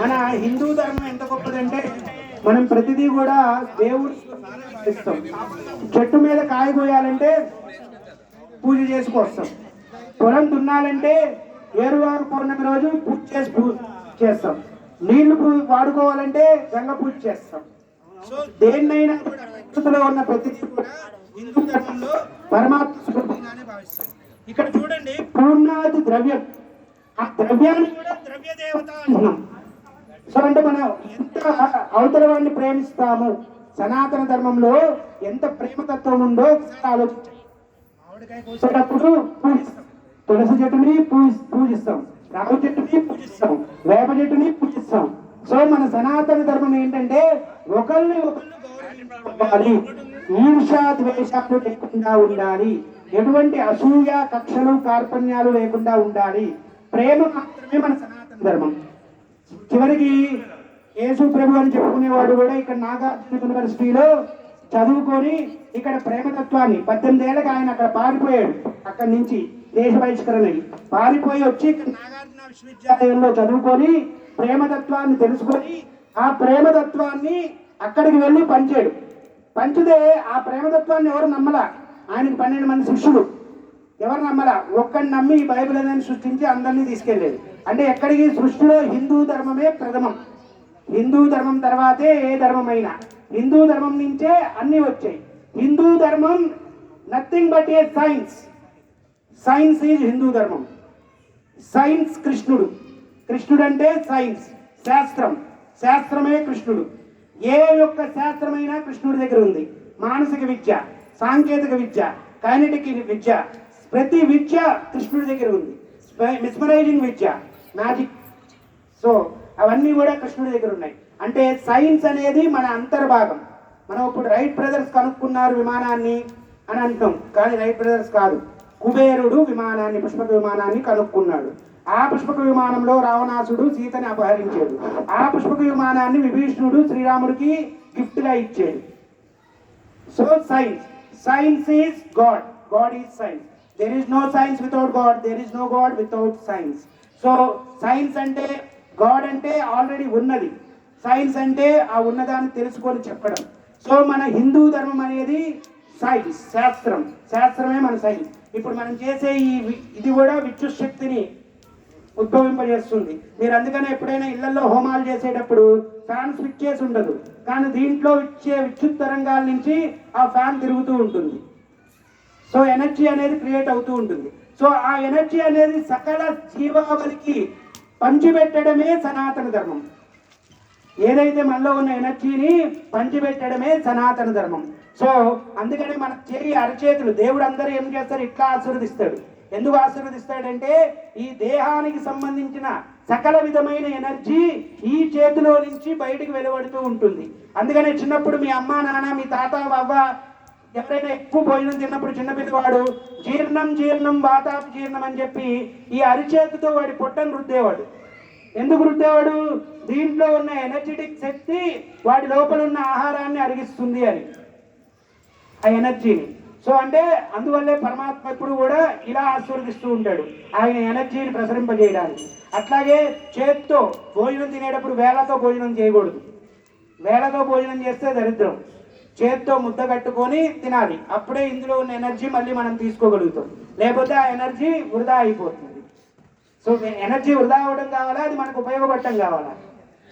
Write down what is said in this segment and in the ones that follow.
మన హిందూ ధర్మం ఎంత గొప్పదంటే మనం ప్రతిదీ కూడా దేవుడు ఇస్తాం. చెట్టు మీద కాయ కోయాలంటే పూజ చేసుకొస్తాం పొలం దున్నాలంటే ఏరువారు పౌర్ణమి రోజు పూజ చేసి పూజ చేస్తాం. నీళ్ళు పూ- వాడుకోవాలంటే గంగ పూజ చేస్తాం. దేన్నైనా కూడా ఉన్న ప్రతి కూడా హిందూ ధర్మంలో పరమాత్మ స్వరూపంగానే భావిస్తాం. ఇక్కడ చూడండి పూర్ణాది ద్రవ్యం. ఆ ద్రవ్యాన్ని కూడా ద్రవ్య దేవత అంటున్నాం. సో అంటే మనం ఎంత అవతల వాడిని ప్రేమిస్తాము. సనాతన ధర్మంలో ఎంత ప్రేమతత్వం ఉందో ఒకసారి ఆలోచించండి. మామిడికాయ కోసేటప్పుడు పూజిస్తాం. తులసి చెట్టుని పూజి పూజిస్తాం. రావి చెట్టుని పూజిస్తాం. వేప చెట్టుని పూజిస్తాం. సో మన సనాతన ధర్మం ఏంటంటే ఒకరిని ఒకళ్ళు ఈర్షా ద్వేషాలు లేకుండా ఉండాలి. ఎటువంటి అసూయ కక్షలు కార్పణ్యాలు లేకుండా ఉండాలి. ప్రేమ మాత్రమే మన సనాతన ధర్మం. చివరికి యేసు ప్రభు అని చెప్పుకునేవాడు కూడా ఇక్కడ నాగార్జున యూనివర్సిటీలో చదువుకొని ఇక్కడ ప్రేమతత్వాన్ని పద్దెనిమిది ఏళ్ళకి ఆయన అక్కడ పారిపోయాడు. అక్కడి నుంచి దేశ బహిష్కరణకి పారిపోయి వచ్చి ఇక్కడ నాగార్జున విశ్వవిద్యాలయంలో చదువుకొని ప్రేమతత్వాన్ని తెలుసుకొని ఆ ప్రేమతత్వాన్ని అక్కడికి వెళ్ళి పంచాడు. పంచితే ఆ ప్రేమతత్వాన్ని ఎవరు నమ్మలా? ఆయనకి పన్నెండు మంది శిష్యులు. ఎవరు నమ్మలా? ఒక్కడిని నమ్మి ఈ బైబిల్ అనేది సృష్టించి అందరినీ తీసుకెళ్ళేది. అంటే ఎక్కడికి? సృష్టిలో హిందూ ధర్మమే ప్రథమం. హిందూ ధర్మం తర్వాతే ఏ ధర్మమైనా. హిందూ ధర్మం నుంచే అన్నీ వచ్చాయి. హిందూ ధర్మం nothing but a science science is Hindu ధర్మం. సైన్స్ కృష్ణుడు. కృష్ణుడు అంటే సైన్స్ శాస్త్రం. శాస్త్రమే కృష్ణుడు. ఏ యొక్క శాస్త్రమైనా కృష్ణుడి దగ్గర ఉంది. మానసిక విద్య సాంకేతిక విద్య కైనటిక్ విద్య ప్రతి విద్య కృష్ణుడి దగ్గర ఉంది. మిస్మరైజింగ్ విద్య మ్యాజిక్ సో అవన్నీ కూడా కృష్ణుడి దగ్గర ఉన్నాయి. అంటే సైన్స్ అనేది మన అంతర్భాగం. మనం ఇప్పుడు రైట్ బ్రదర్స్ కనుక్కున్నారు విమానాన్ని అని అంటాం కానీ రైట్ బ్రదర్స్ కాదు. కుబేరుడు విమానాన్ని పుష్పక విమానాన్ని కనుక్కున్నాడు. ఆ పుష్పక విమానంలో రావణాసుడు సీతని అపహరించాడు. ఆ పుష్పక విమానాన్ని విభీషణుడు శ్రీరాముడికి గిఫ్ట్గా ఇచ్చాడు. So science science is God God is science there is no science without God there is no God without science so science అంటే గాడ్ అంటే ఆల్రెడీ ఉన్నది. సైన్స్ అంటే ఆ ఉన్నదాన్ని తెలుసుకొని చెప్పడం. సో మన హిందూ ధర్మం అనేది సైన్స్ శాస్త్రం. శాస్త్రమే మన సైన్స్ ఇప్పుడు మనం చేసే ఈ వి- ఇది కూడా విద్యుత్ శక్తిని ఉద్భవింపజేస్తుంది. మీరు అందుకనే ఎప్పుడైనా ఇళ్ళలో హోమాలు చేసేటప్పుడు ఫ్యాన్ స్విచ్ చేసి ఉండదు. కానీ దీంట్లో ఇచ్చే విద్యుత్ తరంగాల నుంచి ఆ ఫ్యాన్ తిరుగుతూ ఉంటుంది. సో ఎనర్జీ అనేది క్రియేట్ అవుతూ ఉంటుంది. సో ఆ ఎనర్జీ అనేది సకల జీవావళికి పంచిపెట్టడమే సనాతన ధర్మం. ఏదైతే మనలో ఉన్న ఎనర్జీని పంచిపెట్టడమే సనాతన ధర్మం. సో అందుకని మన చేయి అరచేతులు దేవుడు అందరూ ఏం చేస్తారు? ఇట్లా ఆశీర్వదిస్తాడు. ఎందుకు ఆశీర్వదిస్తాడంటే ఈ దేహానికి సంబంధించిన సకల విధమైన ఎనర్జీ ఈ చేతిలో నుంచి బయటికి వెలువడుతూ ఉంటుంది. అందుకనే చిన్నప్పుడు మీ అమ్మ నాన్న మీ తాత అవ్వ ఎవరైనా ఎక్కువ భోజనం తిన్నప్పుడు చిన్నపిల్లవాడు జీర్ణం జీర్ణం వాతాపి జీర్ణం అని చెప్పి ఈ అరిచేతితో వాడి పొట్టను రుద్దేవాడు. ఎందుకు రుద్దేవాడు? దీంట్లో ఉన్న ఎనర్జెటిక్ శక్తి వాడి లోపల ఉన్న ఆహారాన్ని అరిగిస్తుంది అని. ఆ ఎనర్జీని సో అంటే అందువల్లే పరమాత్మ ఎప్పుడు కూడా ఇలా ఆశీర్వదిస్తూ ఉంటాడు. ఆయన ఎనర్జీని ప్రసరింపజేయడానికి. అట్లాగే చేత్తో భోజనం తినేటప్పుడు వేళతో భోజనం చేయకూడదు. వేళతో భోజనం చేస్తే దరిద్రం. చేత్తో ముద్ద కట్టుకొని తినాలి. అప్పుడే ఇందులో ఉన్న ఎనర్జీ మళ్ళీ మనం తీసుకోగలుగుతాం. లేకపోతే ఆ ఎనర్జీ వృధా అయిపోతుంది. సో ఎనర్జీ వృధా అవ్వడం కావాలా? అది మనకు ఉపయోగపడటం కావాలా?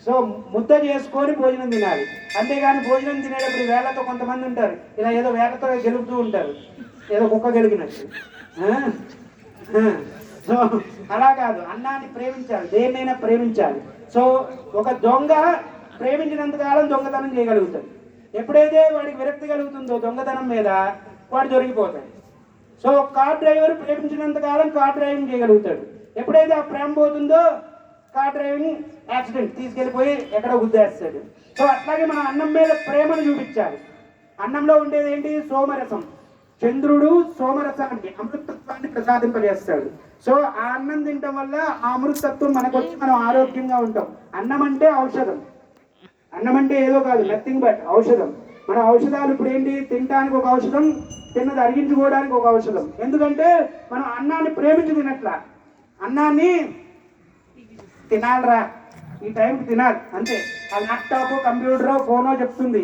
సో ముద్ద చేసుకొని భోజనం తినాలి. అంతేగాని భోజనం తినేటప్పుడు వేళ్ళతో కొంతమంది ఉంటారు. ఇలా ఏదో వేళ్ళతో గెలుపుతూ ఉంటారు. ఏదో కుక్క గెలిగినట్టు సో అలా కాదు. అన్నాన్ని ప్రేమించాలి. దేన్నైనా ప్రేమించాలి. సో ఒక దొంగ ప్రేమించినంత కాలం దొంగతనం చేయగలుగుతాడు. ఎప్పుడైతే వాడికి విరక్తి కలుగుతుందో దొంగతనం మీద వాడు దొరికిపోతాడు సో కార్ డ్రైవర్ ప్రేమించినంత కాలం కార్ డ్రైవింగ్ చేయగలుగుతాడు. ఎప్పుడైతే ఆ ప్రేమ పోతుందో కార్ డ్రైవింగ్ యాక్సిడెంట్ తీసుకెళ్ళిపోయి ఎక్కడో గుద్దేస్తాడు. సో అట్లాగే మన అన్నం మీద ప్రేమను చూపించాలి. అన్నంలో ఉండేది ఏంటి? సోమరసం. చంద్రుడు సోమరసాన్ని అమృతత్వాన్ని ప్రసాదింపజేస్తాడు. సో ఆ అన్నం తినటం వల్ల ఆ అమృతత్వం మనకు వచ్చి మనం ఆరోగ్యంగా ఉంటాం. అన్నం అంటే ఔషధం. అన్నం అంటే ఏదో కాదు నథింగ్ బట్ ఔషధం. మన ఔషధాలు ఇప్పుడు ఏంటి? తినడానికి ఒక ఔషధం తిన్నది అరిగించుకోవడానికి ఒక ఔషధం. ఎందుకంటే మనం అన్నాన్ని ప్రేమించి తినట్ల. అన్నాన్ని తినాలిరా. ఈ టైంకి తినాలి అంతే. ఆ ల్యాప్టాప్ కంప్యూటర్ ఫోనో చెప్తుంది.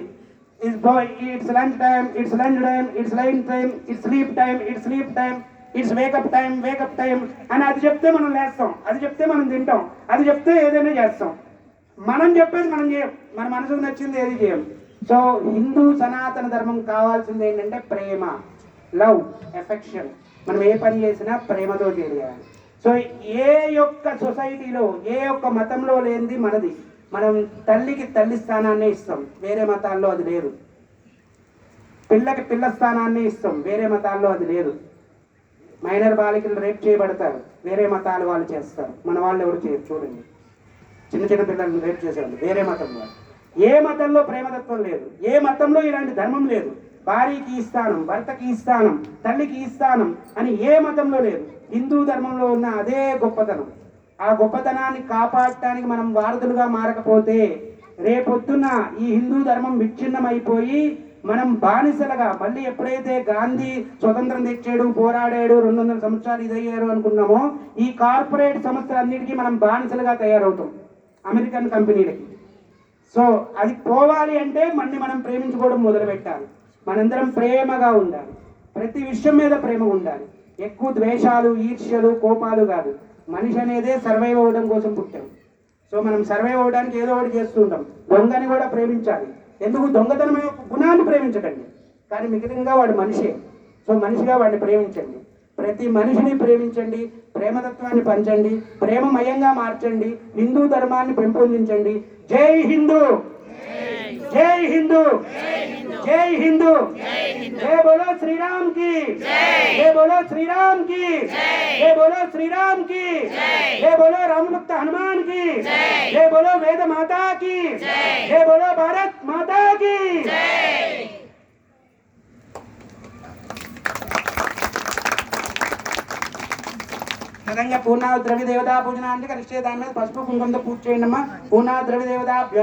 It's boy it's lunch time it's lunch time it's line time it's sleep time it's sleep time it's wake up time wake up time అని అది చెప్తే మనం లేస్తాం. అది చెప్తే మనం తింటాం. అది చెప్తే ఏదైనా చేస్తాం. మనం చెప్పేది మనం చేయం. మన మనసుకు నచ్చింది ఏది చేయం? సో హిందూ సనాతన ధర్మం కావాల్సింది ఏంటంటే ప్రేమ లవ్ ఎఫెక్షన్ మనం ఏ పని చేసినా ప్రేమతో చేయాలి. సో ఏ యొక్క సొసైటీలో ఏ యొక్క మతంలో లేనిది మనది. మనం తల్లికి తల్లి స్థానాన్నే ఇస్తాం. వేరే మతాల్లో అది లేదు. పిల్లకి పిల్ల స్థానాన్ని ఇస్తాం. వేరే మతాల్లో అది లేదు. మైనర్ బాలికలు రేప్ చేయబడతారు. వేరే మతాలు వాళ్ళు చేస్తారు. మన వాళ్ళు ఎవరు చేయరు? చూడండి. చిన్న చిన్న పిల్లల్ని రేపు చేసేవాళ్ళు. వేరే మతం ఏ మతంలో ప్రేమతత్వం లేదు ఏ మతంలో ఇలాంటి ధర్మం లేదు. భార్యకి ఈ స్థానం భర్తకి ఈ స్థానం తల్లికి ఈ స్థానం అని ఏ మతంలో లేదు. హిందూ ధర్మంలో ఉన్న అదే గొప్పతనం. ఆ గొప్పతనాన్ని కాపాడటానికి మనం వారధులుగా మారకపోతే రేపొద్దున ఈ హిందూ ధర్మం విచ్ఛిన్నమైపోయి మనం బానిసలుగా మళ్ళీ ఎప్పుడైతే గాంధీ స్వతంత్రం తెచ్చాడు పోరాడాడు రెండు వందల సంవత్సరాలు ఇదయ్యారు అనుకున్నామో ఈ కార్పొరేట్ సంస్థలన్నిటికీ మనం బానిసలుగా తయారవుతాం. అమెరికన్ కంపెనీలకి. సో అది పోవాలి అంటే మనని మనం ప్రేమించుకోవడం మొదలు పెట్టాలి మనందరం ప్రేమగా ఉండాలి. ప్రతి విషయం మీద ప్రేమ ఉండాలి. ఎక్కువ ద్వేషాలు ఈర్ష్యలు కోపాలు కాదు. మనిషి అనేదే సర్వైవ్ అవ్వడం కోసం పుట్టాం. సో మనం సర్వైవ్ అవ్వడానికి ఏదో ఒకటి చేస్తుంటాం దొంగని కూడా ప్రేమించాలి. ఎందుకు? దొంగతనం యొక్క గుణాన్ని ప్రేమించకండి. కానీ మిగతంగా వాడు మనిషే. సో మనిషిగా వాడిని ప్రేమించండి. ప్రతి మనిషిని ప్రేమించండి ప్రేమతత్వాన్ని పంచండి ప్రేమమయంగా మార్చండి హిందూ ధర్మాన్ని పెంపొందించండి. జై హిందూ! జై హిందూ! జై హిందూ! జై బోలో శ్రీరామ్కి! జై బోలో శ్రీరామ్కి! జై బోలో శ్రీరామ్కి! జై బోలో రామభక్త హనుమాన్కి! జై బోలో వేద మాతా కి! జై బోలో భారత్ మాతా కి విధంగా పూర్ణ ద్రవి దేవతా పూజన అంటే కలిస్తే దాని మీద పసుపు కుంకుమతో పూజ చేయండి అమ్మా పూర్ణ ద్రవి దేవతాభ్యో